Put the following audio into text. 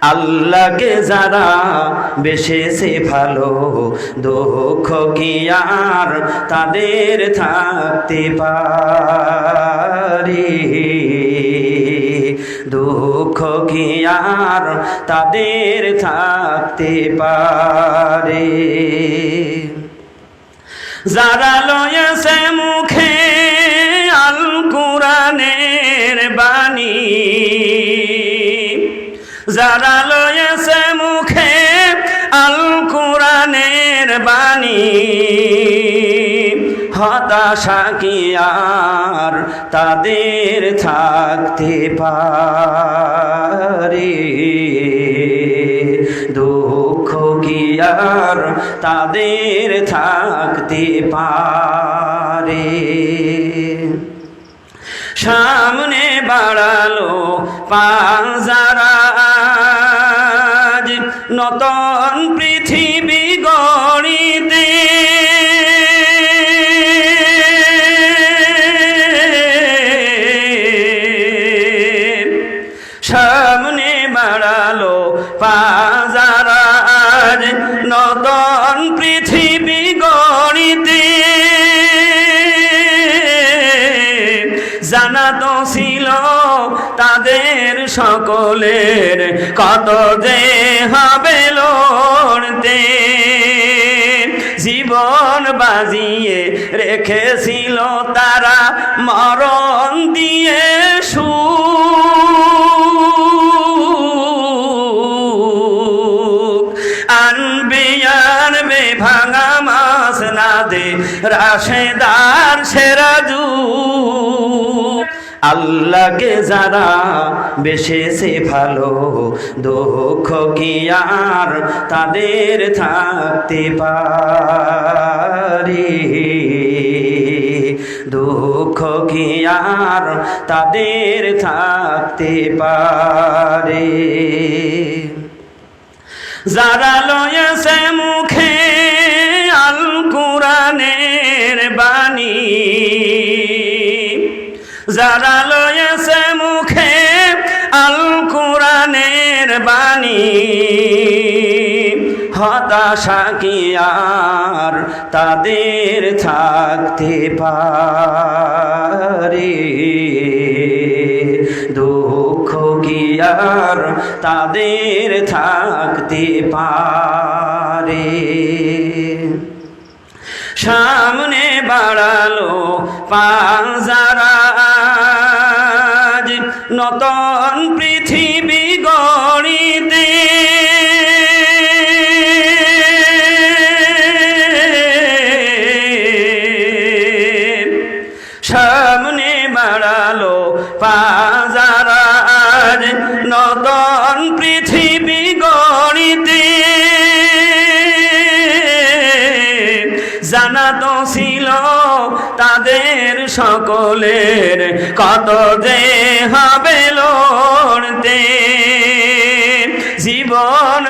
আল্লাহকে যারা বেশেছে ভালো, দুঃখ কি আর তাদের থাকতে পারে? দুঃখ কি আর তাদের থাকতে পারে? যারা লয়েছে মুখে যারা লয়েছে মুখে আল কোরআনের বাণী, হতাশা কি আর তাদের থাকতে পারে? দুঃখ কি আর তাদের থাকতে পারে? সামনে বাড়ালো পাঁজারাজ নতন পৃথিবী গড়িতে। সামনে বাড়ালো পাঁজারাজ ছিল তাদের সকলের, কত যে হবে লড়তে। জীবন বাজিয়ে রেখেছিল তারা, মরণ দিয়ে সু আনবে আনবে ভাঙা মাস না দে রাশেদার সেরাজু আল্লাহকে যারা বেশেছে ভালো, দুঃখ কি আর তাদের থাকতে পারে? দুঃখ কি আর তাদের থাকতে পারে? যারা লয়েছে মুখে যারা লয়েছে মুখে আল কোরআনের বাণী। হতাশা কি আর তাদের থাকতে পারে? দুঃখ কি আর তাদের থাকতে পারে? সামনে বাড়ালো পাঁজারাজ নতন পৃথিবী গড়িতে। সামনে বাড়ালো পাঁজারাজ নতন পৃথিবী গড়িতে। জানা তো ছিল তাদের সকলের কত হবে